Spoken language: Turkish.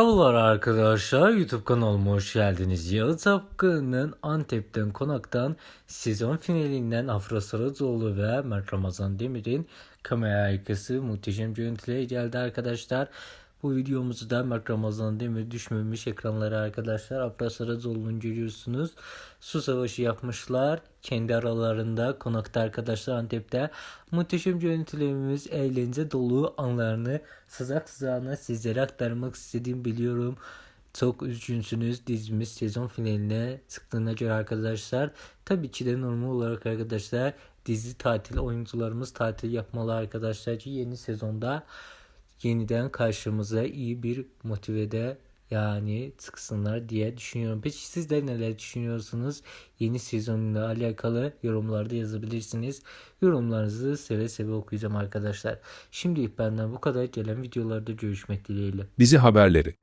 Merhabalar arkadaşlar YouTube kanalıma hoş geldiniz. Yağız Apkı'nın Antep'ten Konak'tan sezon finalinden Afra Saracoğlu ve Mert Ramazan Demir'in kamera arkası muhteşem görüntüleri geldi arkadaşlar. Bu videomuzda Mert Ramazan Demir düşmemiş ekranlara arkadaşlar. Afra Saracoğlu'nu görüyorsunuz. Su savaşı yapmışlar. Kendi aralarında konakta arkadaşlar Antep'te. Muhteşem görüntülerimiz eğlence dolu anlarını sızak sızağına sizlere aktarmak istediğim biliyorum. Çok üzgünsünüz dizimiz sezon finaline çıktığına göre arkadaşlar. Tabii ki de normal olarak arkadaşlar dizi tatil oyuncularımız tatil yapmalı arkadaşlar ki yeni sezonda yeniden karşımıza iyi bir motivede yani çıksınlar diye düşünüyorum. Peki sizler neler düşünüyorsunuz? Yeni sezonla alakalı yorumlarda yazabilirsiniz. Yorumlarınızı seve seve okuyacağım arkadaşlar. Şimdilik benden bu kadar gelen videolarda görüşmek dileğiyle. Dizi haberleri